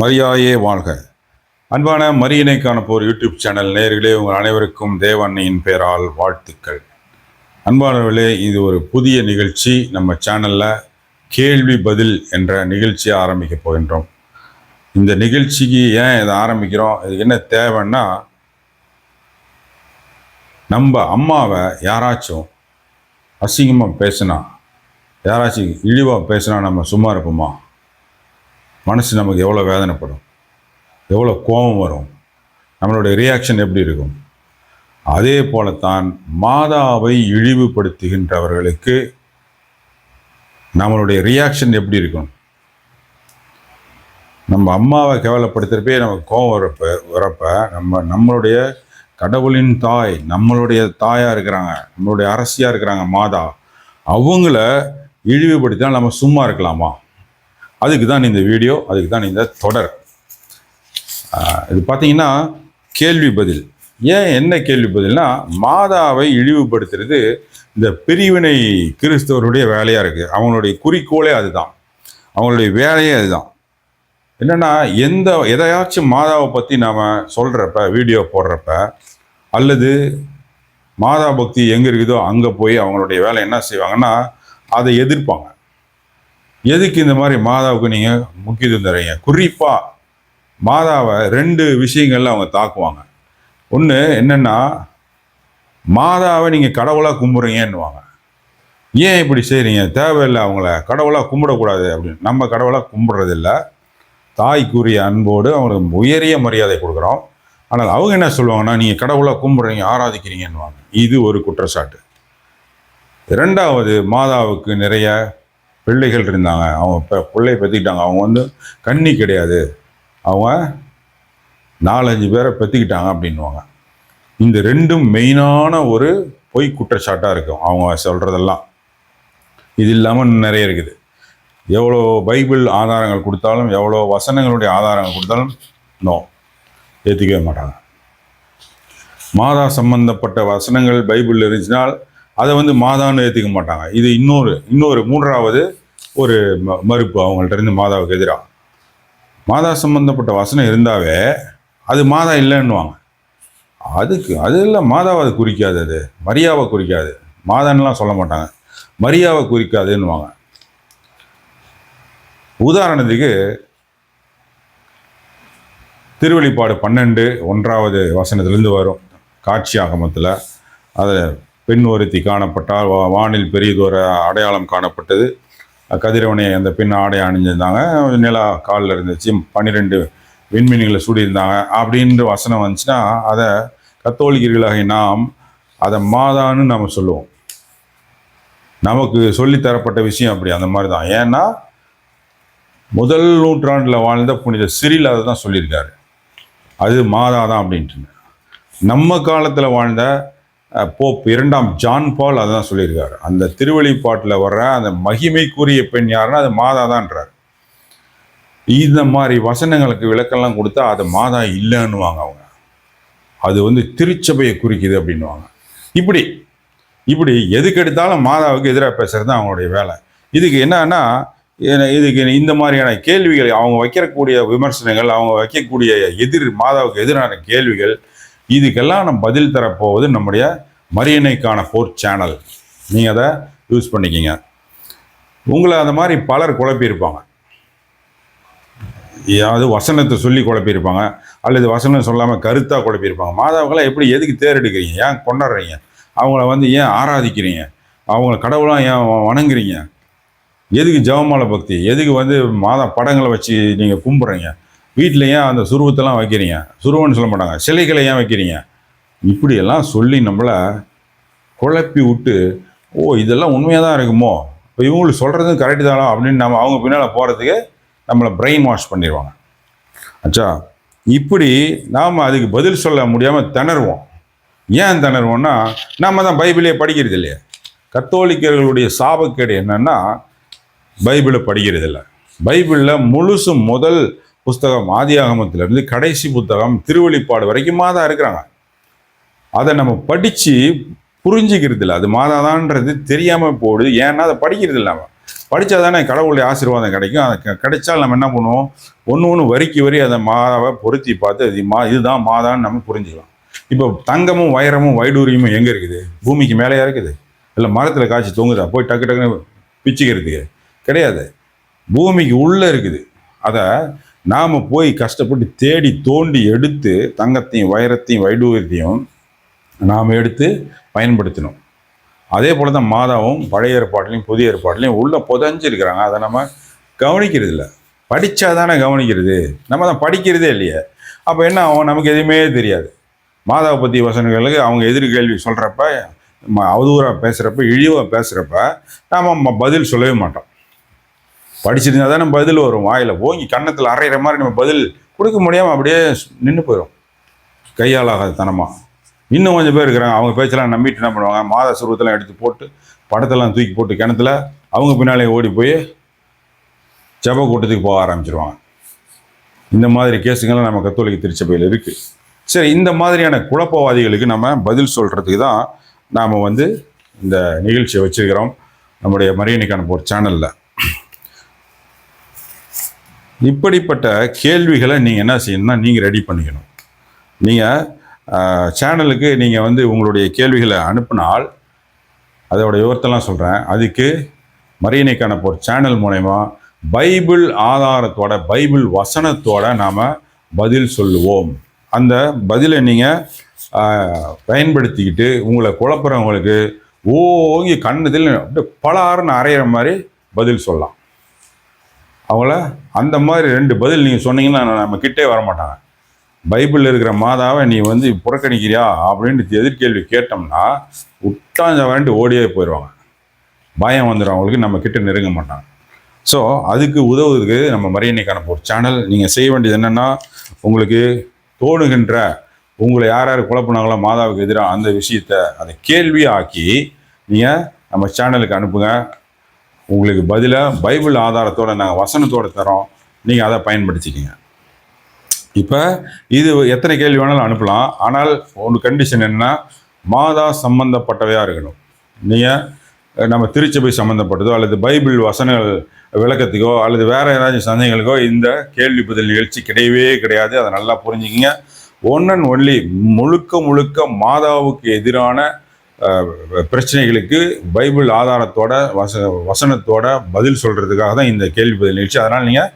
மரியாயே வாழ்க. அன்பான மரியனைக்கான போர் யூடியூப் சேனல் நேர்களே உங்கள் அனைவருக்கும் தேவன்னையின் பெயரால் வாழ்த்துக்கள். அன்பானவர்களே இது ஒரு புதிய நிகழ்ச்சி. நம்ம சேனலில் கேள்வி பதில் என்ற நிகழ்ச்சியை ஆரம்பிக்க போகின்றோம். இந்த நிகழ்ச்சிக்கு ஏன் இதை ஆரம்பிக்கிறோம்? இதுக்கு என்ன தேவைன்னா நம்ம அம்மாவை யாராச்சும் அசிங்கமாக பேசினா யாராச்சும் இழிவாக பேசினா நம்ம சும்மா இருப்போமா? மனசு நமக்கு எவ்வளோ வேதனைப்படும்? எவ்வளோ கோபம் வரும்? நம்மளுடைய ரியாக்ஷன் எப்படி இருக்கும்? அதே போலத்தான் மாதாவை இழிவுபடுத்துகின்றவர்களுக்கு நம்மளுடைய ரியாக்ஷன் எப்படி இருக்கும்? நம்ம அம்மாவை கேவலப்படுத்துகிறப்பே நமக்கு கோபம் வரப்ப வரப்ப நம்ம நம்மளுடைய கடவுளின் தாய் நம்மளுடைய தாயாக இருக்கிறாங்க நம்மளுடைய அரசியாக இருக்கிறாங்க மாதா. அவங்கள இழிவுபடுத்தினா நம்ம சும்மா இருக்கலாமா? அதுக்கு தான் இந்த வீடியோ அதுக்கு தான் இந்த தொடர். இது பார்த்தீங்கன்னா கேள்வி பதில். ஏன் என்ன கேள்வி பதில்னா மாதாவை இழிவுபடுத்துறது இந்த பிரிவினை கிறிஸ்தவருடைய வேலையாக இருக்குது அவங்களுடைய குறிக்கோளே அதுதான். அவங்களுடைய வேலையே அதுதான். என்னென்னா எந்த எதையாச்சும் மாதாவை பற்றி நாம் சொல்கிறப்ப வீடியோ போடுறப்ப அல்லது மாதா பக்தி எங்கே இருக்குதோ அங்கே போய் அவங்களுடைய வேலை என்ன செய்வாங்கன்னா அதை எதிர்ப்பாங்க. எதுக்கு இந்த மாதிரி மாதாவுக்கு நீங்கள் முக்கியத்துவம் தரீங்க குறிப்பாக மாதாவை ரெண்டு விஷயங்கள்ல அவங்க தாக்குவாங்க. ஒன்று என்னென்னா மாதாவை நீங்கள் கடவுளாக கும்பிட்றீங்கன்னுவாங்க. ஏன் இப்படி செய்கிறீங்க தேவையில்லை அவங்கள. கடவுளாக கும்பிடக்கூடாது அப்படின்னு. நம்ம கடவுளாக கும்பிட்றதில்ல. தாய்க்குரிய அன்போடு அவங்களுக்கு உயரிய மரியாதை கொடுக்குறோம். ஆனால் அவங்க என்ன சொல்லுவாங்கன்னா நீங்கள் கடவுளாக கும்பிட்றீங்க ஆராதிக்கிறீங்கன்னுவாங்க. இது ஒரு குற்றச்சாட்டு. இரண்டாவது மாதாவுக்கு நிறைய பிள்ளைகள் இருந்தாங்க. அவங்க இப்போ பிள்ளைய பெற்றிக்கிட்டாங்க அவங்க வந்து கண்ணி கிடையாது. அவங்க நாலஞ்சு பேரை பெற்றிக்கிட்டாங்க அப்படின்வாங்க இந்த ரெண்டும் மெயினான ஒரு பொய் குற்றச்சாட்டாக இருக்கும். அவங்க சொல்கிறதெல்லாம் இது இல்லாமல் நிறைய இருக்குது. எவ்வளோ பைபிள் ஆதாரங்கள் கொடுத்தாலும் எவ்வளோ வசனங்களுடைய ஆதாரங்கள் கொடுத்தாலும் நோ ஏற்றுக்கவே மாட்டாங்க. மாதா சம்பந்தப்பட்ட வசனங்கள் பைபிளில் இருந்துச்சுனால் அதை வந்து மாதான்னு ஏற்றுக்க மாட்டாங்க. இது இன்னொரு இன்னொரு மூன்றாவது ஒரு ம- மறுப்பு அவங்கள்ட்ட இருந்து மாதாவுக்கு எதிராக மாதா சம்பந்தப்பட்ட வசனம் இருந்தாவே அது மாதா இல்லைன்னுவாங்க. அதுக்கு அது இல்லை மாதாவை அது குறிக்காது அது. மரியாவை குறிக்காது. மாதான்னுலாம் சொல்ல மாட்டாங்க. மரியாவை குறிக்காதுன்னுவாங்க. உதாரணத்துக்கு திருவெளிப்பாடு பன்னெண்டு ஒன்றாவது வசனத்திலேருந்து வரும். காட்சி ஆகமத்தில் அதில் பெண் ஒருத்தி காணப்பட்டால் வா- வானில் பெரியதொரு அடையாளம் காணப்பட்டது. கதிரவனை அந்த பெண் ஆடை அணிஞ்சிருந்தாங்க. நிலா காலில் இருந்துச்சு. பன்னிரெண்டு விண்மீன்களை சூடியிருந்தாங்க. அப்படின்ற வசனம் வந்துச்சுன்னா அதை கத்தோலிக்கர்களாகிய நாம் அதை மாதான்னு நம்ம சொல்லுவோம். நமக்கு சொல்லித்தரப்பட்ட விஷயம் அப்படி அந்த மாதிரி தான் ஏன்னா முதல் நூற்றாண்டில் வாழ்ந்த புனித சிறில் அதை தான் சொல்லியிருக்காரு. அது மாதா தான் அப்படின்ட்டு. நம்ம காலத்தில் வாழ்ந்த போப் இரண்டாம் ஜான் பால் அதான் சொல்லியிருக்காரு. அந்த திருவெளிப்பாட்டில் வர்ற அந்த மகிமைக்குரிய பெண் யாருன்னா அது மாதா தான்றார் இந்த மாதிரி வசனங்களுக்கு விளக்கெல்லாம் கொடுத்தா அது மாதா இல்லைன்னுவாங்க அவங்க. அது வந்து திருச்சபையை குறிக்குது அப்படின்னுவாங்க. இப்படி இப்படி எதுக்கு எடுத்தாலும் மாதாவுக்கு எதிராக பேசுறது தான் அவங்களுடைய வேலை. இதுக்கு என்னன்னா இதுக்கு இந்த மாதிரியான கேள்விகள் அவங்க வைக்கக்கூடிய விமர்சனங்கள் அவங்க வைக்கக்கூடிய எதிர் மாதாவுக்கு எதிரான கேள்விகள் இதுக்கெல்லாம் நம்ம பதில் தரப்போவது நம்முடைய மரியணைக்கான ஃபோர்த் சேனல் நீங்கள் அதை யூஸ் பண்ணிக்கிங்க. உங்களை அந்த மாதிரி பலர் குழப்பியிருப்பாங்க. ஏதாவது வசனத்தை சொல்லி குழப்பியிருப்பாங்க. அல்லது வசனம் சொல்லாமல் கருத்தாக குழப்பியிருப்பாங்க. மாதாவுக்கெல்லாம் எப்படி எதுக்கு தேர் எடுக்கிறீங்க? ஏன் கொண்டாடுறீங்க? அவங்கள வந்து ஏன் ஆராதிக்கிறீங்க? அவங்கள கடவுளாக ஏன் வணங்குறீங்க? எதுக்கு ஜெபமாலை பக்தி? எதுக்கு வந்து மாதா படங்களை வச்சு நீங்கள் கும்பிட்றீங்க? வீட்டில் ஏன் அந்த சுருவத்தெல்லாம் வைக்கிறீங்க? சுருவன்னு சொல்ல மாட்டாங்க. சிலைகளை ஏன் வைக்கிறீங்க? இப்படியெல்லாம் சொல்லி நம்மளை குழப்பி விட்டு ஓ இதெல்லாம் உண்மையாக தான் இருக்குமோ? இப்போ இவங்களுக்கு சொல்கிறது கரெக்டு தானோ? அப்படின்னு நம்ம அவங்க பின்னால் போகிறதுக்கு நம்மளை பிரெயின் வாஷ் பண்ணிடுவாங்க. ஆச்சா இப்படி நாம் அதுக்கு பதில் சொல்ல முடியாமல் திணறுவோம். ஏன் திணறுவோம்னா நம்ம தான் பைபிளே படிக்கிறது இல்லையா? கத்தோலிக்கர்களுடைய சாபக்கேடு என்னன்னா பைபிளை படிக்கிறது இல்லை. பைபிளில் முழுசும் முதல் புஸ்தகம் ஆதியாகமத்திலிருந்து கடைசி புத்தகம் திருவெளிப்பாடு வரைக்குமா தான் இருக்கிறாங்க. அதை நம்ம படித்து புரிஞ்சுக்கிறது இல்லை அது மாதாதான்றது தெரியாமல் போடுது ஏன்னா அதை படிக்கிறது இல்லை அவன். படித்தா தானே கடவுளுடைய ஆசீர்வாதம் கிடைக்கும். அதை க- கிடைச்சால் நம்ம என்ன பண்ணுவோம்? ஒன்று ஒன்று வரிக்கு வரி அதை மாதாவை பொருத்தி பார்த்து அது மா இதுதான் மாதான்னு நம்ம புரிஞ்சுக்கலாம். இப்போ தங்கமும் வைரமும் வைடூரியமும் எங்கே இருக்குது? பூமிக்கு மேலேயா இருக்குது? இல்லை மரத்தில் காய்ச்சி தொங்குதா? போய் டக்கு டக்குன்னு பிச்சுக்கிறதுக்கு கிடையாது. பூமிக்கு உள்ளே இருக்குது. அதை நாம் போய் கஷ்டப்பட்டு தேடி தோண்டி எடுத்து தங்கத்தையும் வைரத்தையும் வைடூரியத்தையும் நாம் எடுத்து பயன்படுத்தணும் அதே போல தான் மாதாவும் பழைய ஏற்பாட்டிலையும் புதிய ஏற்பாட்டிலையும் உள்ள புதஞ்சிருக்கிறாங்க. அதை நம்ம கவனிக்கிறது இல்லை. படித்தா தானே கவனிக்கிறது. நம்ம தான் படிக்கிறதே இல்லையே. அப்போ என்ன ஆகும்? நமக்கு எதுவுமே தெரியாது. மாதாவை பற்றி வசனங்களுக்கு அவங்க எதிர்கேள்வி சொல்கிறப்ப அவதூறாக பேசுகிறப்ப இழிவாக பேசுகிறப்ப நாம் பதில் சொல்லவே மாட்டோம். படிச்சிருந்தா தானே பதில் வரும். வாயில் ஓங்கி கன்னத்தில் அரைகிற மாதிரி நம்ம பதில் கொடுக்க முடியாமல் அப்படியே நின்று போயிடும் கையாளாகாத தனமாக இன்னும் கொஞ்சம் பேர் இருக்கிறாங்க. அவங்க பேச்செல்லாம் நம்பிட்டு என்ன பண்ணுவாங்க? மாத சுருவத்தெல்லாம் எடுத்து போட்டு படத்தெல்லாம் தூக்கி போட்டு கிணத்துல அவங்க பின்னாலே ஓடி போய் ஜப கூட்டத்துக்கு போக ஆரம்பிச்சிருவாங்க. இந்த மாதிரி கேஸுங்கள்லாம் நம்ம கத்தோலிக்க திருச்சபையில் இருக்குது சரி இந்த மாதிரியான குழப்பவாதிகளுக்கு நம்ம பதில் சொல்கிறதுக்கு தான் நாம் வந்து இந்த நிகழ்ச்சியை வச்சுருக்கிறோம். நம்முடைய மரியணிக்கான ஒரு சேனலில் இப்படிப்பட்ட கேள்விகளை நீங்கள் என்ன செய்யணும்னா நீங்கள் ரெடி பண்ணிக்கணும். நீங்கள் சேனலுக்கு நீங்கள் வந்து உங்களுடைய கேள்விகளை அனுப்பினால் அதோட விவரத்தெல்லாம் சொல்கிறேன் அதுக்கு மரியணைக்கான ஒரு சேனல் மூலயமா பைபிள் ஆதாரத்தோட பைபிள் வசனத்தோட நாம் பதில் சொல்லுவோம். அந்த பதிலை நீங்கள் பயன்படுத்திக்கிட்டு உங்களை குழப்புறவங்களுக்கு ஓங்கி கண்ணதில் அப்படியே பலாருன்னு அரைகிற மாதிரி பதில் சொல்லலாம். அவங்கள அந்த மாதிரி ரெண்டு பதில் நீங்கள் சொன்னீங்கன்னா நம்ம கிட்டே வர மாட்டாங்க பைபிளில் இருக்கிற மாதாவை நீ வந்து புறக்கணிக்கிறியா அப்படின்ட்டு எதிர்கேள்வி கேட்டோம்னா உட்டாஞ்ச வரண்டு ஓடியே போயிடுவாங்க. பயம் வந்துடும் அவங்களுக்கு நம்ம கிட்ட நெருங்க மாட்டாங்க. ஸோ அதுக்கு உதவுறதுக்கு நம்ம மரியணைக்கான ஒரு சேனல் நீங்கள் செய்ய வேண்டியது என்னென்னா உங்களுக்கு தோணுகின்ற உங்களை யார் யார் குழப்பினாங்களோ மாதாவுக்கு எதிராக அந்த விஷயத்தை அதை கேள்வியாக்கி நீங்கள் நம்ம சேனலுக்கு அனுப்புங்க. உங்களுக்கு பதிலாக பைபிள் ஆதாரத்தோட நாங்கள் வசனத்தோடு தரோம். நீங்கள் அதை பயன்படுத்திக்கங்க. இப்போ இது எத்தனை கேள்வி வேணாலும் அனுப்பலாம். ஆனால் ஒன்று கண்டிஷன் என்ன மாதா சம்பந்தப்பட்டவையாக இருக்கணும். நீங்கள் நம்ம திருச்சபை சம்மந்தப்பட்டதோ அல்லது பைபிள் வசனங்கள் விளக்கத்துக்கோ அல்லது வேறு ஏதாச்சும் சந்தேகங்களுக்கோ இந்த கேள்வி பதில் நிகழ்ச்சி கிடையவே கிடையாது. அதை நல்லா புரிஞ்சுக்கிங்க. ஒன் அண்ட் ஒன்லி முழுக்க முழுக்க மாதாவுக்கு எதிரான பிரச்சனைகளுக்கு பைபிள் ஆதாரத்தோட வச வசனத்தோட பதில் சொல்கிறதுக்காக தான் இந்த கேள்வி பதில் நிகழ்ச்சி. அதனால் நீங்கள்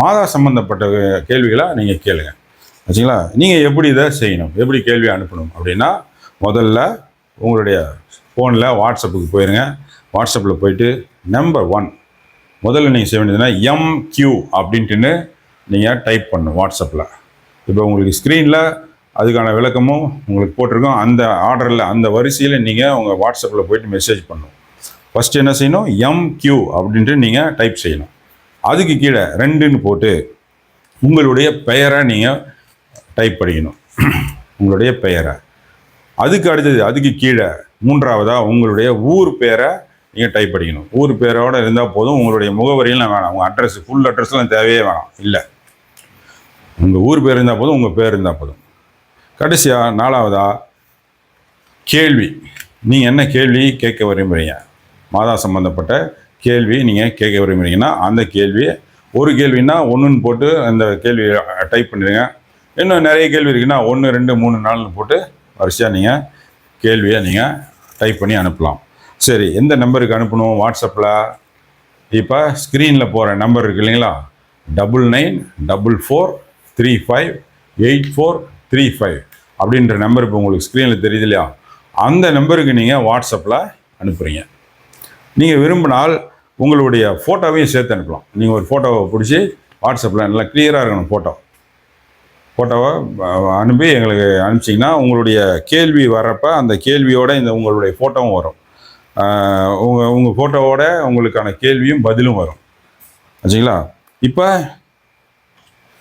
மாதா சம்பந்தப்பட்ட கேள்விகளை நீங்கள் கேளுங்க. ஆச்சுங்களா நீங்கள் எப்படி இதை செய்யணும்? எப்படி கேள்வி அனுப்பணும்? அப்படின்னா முதல்ல உங்களுடைய ஃபோனில் வாட்ஸ்அப்புக்கு போயிருங்க. வாட்ஸ்அப்பில் போயிட்டு நம்பர் ஒன் முதல்ல நீங்கள் செய்ய வேண்டியதுன்னா எம்கியூ அப்படின்ட்டுன்னு நீங்கள் டைப் பண்ணணும் வாட்ஸ்அப்பில் இப்போ உங்களுக்கு ஸ்க்ரீனில் அதுக்கான விளக்கமும் உங்களுக்கு போட்டிருக்கோம். அந்த ஆர்டரில் அந்த வரிசையில் நீங்கள் உங்கள் வாட்ஸ்அப்பில் போயிட்டு மெசேஜ் பண்ணணும். ஃபஸ்ட்டு என்ன செய்யணும்? எம்கியூ அப்படின்ட்டு நீங்கள் டைப் செய்யணும். அதுக்கு கீழே ரெண்டுன்னு போட்டு உங்களுடைய பெயரை நீங்கள் டைப் பண்ணிக்கணும். உங்களுடைய பெயரை. அதுக்கு அடுத்தது அதுக்கு கீழே மூன்றாவதாக உங்களுடைய ஊர் பேரை நீங்கள் டைப் பண்ணிக்கணும். ஊர் பேரோட இருந்தால் போதும் உங்களுடைய முகவரியெல்லாம் வேணாம். உங்கள் அட்ரஸ் ஃபுல் அட்ரஸ்லாம் தேவையே வேணாம். இல்லை. உங்கள் ஊர் பேர் இருந்தால் போதும் உங்கள் பேர் இருந்தால் போதும். கடைசியாக நாலாவதா கேள்வி. நீங்கள் என்ன கேள்வி கேட்க விரும்புகிறீங்க மாதா சம்மந்தப்பட்ட கேள்வி நீங்கள் கேட்க விரும்புகிறீங்கன்னா அந்த கேள்வியை ஒரு கேள்வின்னா ஒன்றுன்னு போட்டு அந்த கேள்வி டைப் பண்ணிடுங்க. இன்னும் நிறைய கேள்வி இருக்குன்னா ஒன்று ரெண்டு மூணு நாள்னு போட்டு வரிசையாக நீங்கள் கேள்வியை நீங்கள் டைப் பண்ணி அனுப்பலாம். சரி எந்த நம்பருக்கு அனுப்பணும்? வாட்ஸ்அப்பில் இப்போ ஸ்க்ரீனில் போகிற நம்பர் இருக்கு இல்லைங்களா? Double nine double four three five eight four three five அப்படின்ற நம்பர் இப்போ உங்களுக்கு ஸ்க்ரீனில் தெரியுது இல்லையா? அந்த நம்பருக்கு நீங்கள் வாட்ஸ்அப்பில் அனுப்புகிறீங்க நீங்கள் விரும்பினால் உங்களுடைய ஃபோட்டோவையும் சேர்த்து அனுப்பலாம். நீங்கள் ஒரு ஃபோட்டோவை பிடிச்சி வாட்ஸ்அப்பில் நல்லா கிளியராக இருக்கணும் ஃபோட்டோ ஃபோட்டோவை அனுப்பி எங்களுக்கு அனுப்பிச்சிங்கன்னா உங்களுடைய கேள்வி வர்றப்ப அந்த கேள்வியோட இந்த உங்களுடைய ஃபோட்டோவும் வரும். உங்கள் உங்கள் ஃபோட்டோவோட உங்களுக்கான கேள்வியும் பதிலும் வரும். ஆச்சுங்களா? இப்போ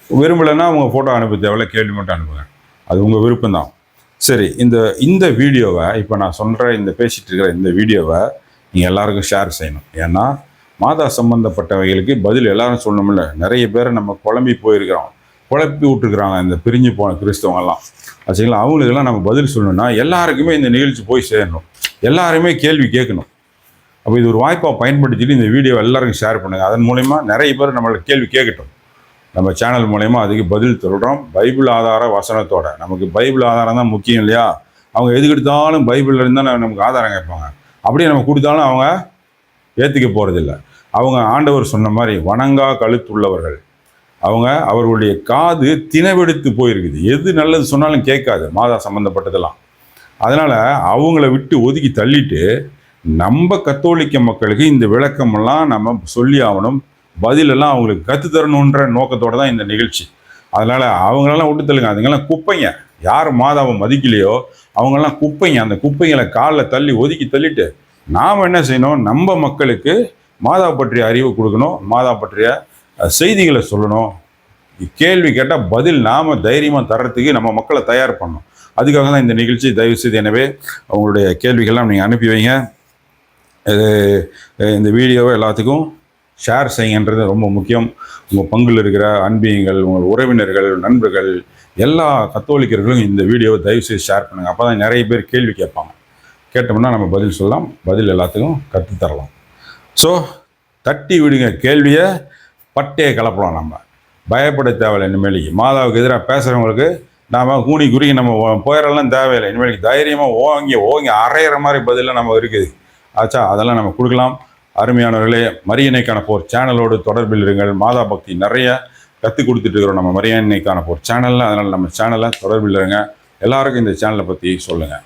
விரும்பலைன்னா உங்கள் ஃபோட்டோ அனுப்ப தேவையில்ல கேள்வி மட்டும் அனுப்புங்க. அது உங்கள் விருப்பம்தான். சரி இந்த இந்த வீடியோவை இப்போ நான் சொல்கிற இந்த பேசிகிட்டு இருக்கிற இந்த வீடியோவை நீங்கள் எல்லாருக்கும் ஷேர் செய்யணும். ஏன்னா மாதா சம்பந்தப்பட்டவைகளுக்கு பதில் எல்லாரும் சொல்லணும்ல. நிறைய பேரை நம்ம குழம்பி போயிருக்கிறோம். குழப்பி விட்டுருக்குறாங்க இந்த பிரிஞ்சு போன கிறிஸ்தவங்கள்லாம் சரிங்களா? அவங்களுக்கெல்லாம் நம்ம பதில் சொல்லணும்னா எல்லாருக்குமே இந்த நிகழ்ச்சி போய் சேரணும். எல்லாருமே கேள்வி கேட்கணும். அப்போ இது ஒரு வாய்ப்பாக பயன்படுத்திட்டு இந்த வீடியோ எல்லாருக்கும் ஷேர் பண்ணுங்கள் அதன் மூலயமா நிறைய பேர் நம்மளோட கேள்வி கேட்கட்டும். நம்ம சேனல் மூலயமா அதுக்கு பதில் சொல்கிறோம் பைபிள் ஆதார வசனத்தோட. நமக்கு பைபிள் ஆதாரம் தான் முக்கியம் இல்லையா? அவங்க எதுக்கு எடுத்தாலும் பைபிள்ல இருந்தால் நமக்கு ஆதாரம் கேட்பாங்க. அப்படியே நம்ம கொடுத்தாலும் அவங்க ஏற்றுக்க போகிறதில்ல அவங்க ஆண்டவர் சொன்ன மாதிரி வணங்கா கழுத்துள்ளவர்கள். அவங்க அவர்களுடைய காது தினவெடுத்து போயிருக்குது. எது நல்லது சொன்னாலும் கேட்காது. மாதா சம்மந்தப்பட்டதெல்லாம் அதனால் அவங்கள விட்டு ஒதுக்கி தள்ளிட்டு நம்ம கத்தோலிக்க மக்களுக்கு இந்த விளக்கமெல்லாம் நம்ம சொல்லி ஆகணும். பதிலெல்லாம் அவங்களுக்கு கற்றுத்தரணுன்ற நோக்கத்தோடு தான் இந்த நிகழ்ச்சி. அதனால் அவங்களெல்லாம் விட்டு தள்ளுங்க. அதுங்கெல்லாம் குப்பைங்க. யார் மாதாவை மதிக்கலையோ அவங்கெல்லாம் குப்பைங்க. அந்த குப்பைங்களை காலில் தள்ளி ஒதுக்கி தள்ளிட்டு நாம் என்ன செய்யணும்? நம்ம மக்களுக்கு மாதா பற்றிய அறிவு கொடுக்கணும். மாதா பற்றிய செய்திகளை சொல்லணும். கேள்வி கேட்டால் பதில் நாம் தைரியமாக தர்றதுக்கு நம்ம மக்களை தயார் பண்ணணும். அதுக்காக தான் இந்த நிகழ்ச்சி. தயவு செய்து எனவே அவங்களுடைய கேள்விகள்லாம் நீங்கள் அனுப்பி வைங்க. இது இந்த வீடியோவை எல்லாத்துக்கும் ஷேர் செய்யுங்கன்றது ரொம்ப முக்கியம். உங்கள் பங்கில் இருக்கிற அன்பியங்கள் உங்கள் உறவினர்கள் நண்பர்கள் எல்லா கத்தோலிக்கர்களும் இந்த வீடியோவை தயவு செய்து ஷேர் பண்ணுங்கள் அப்போ தான் நிறைய பேர் கேள்வி கேட்பாங்க. கேட்டோம்னா நம்ம பதில் சொல்லலாம். பதில் எல்லாத்துக்கும் கற்றுத்தரலாம். ஸோ தட்டி விடுங்க கேள்வியை பட்டையை கலப்பலாம் நம்ம. பயப்பட தேவையில்லை இனிமேலுக்கு. மாதாவுக்கு எதிராக பேசுகிறவங்களுக்கு நாம் கூணி குறுகி நம்ம போயிடலாம் தேவையில்லை. இனிமேலுக்கு தைரியமாக ஓங்கி ஓங்கி அரையிற மாதிரி பதிலாக நம்ம இருக்குது. ஆச்சா அதெல்லாம் நம்ம கொடுக்கலாம். அருமையானவர்களே மரியணைக்கான போர் சேனலோடு தொடர்பில் இருங்கள். மாதா பக்தி நிறைய கற்றுக் கொடுத்துட்டு இருக்கிறோம் நம்ம மரியணைக்கான போர் சேனலில். அதனால் நம்ம சேனலில் தொடர்பில் இருங்க. எல்லாருக்கும் இந்த சேனலை பற்றி சொல்லுங்கள்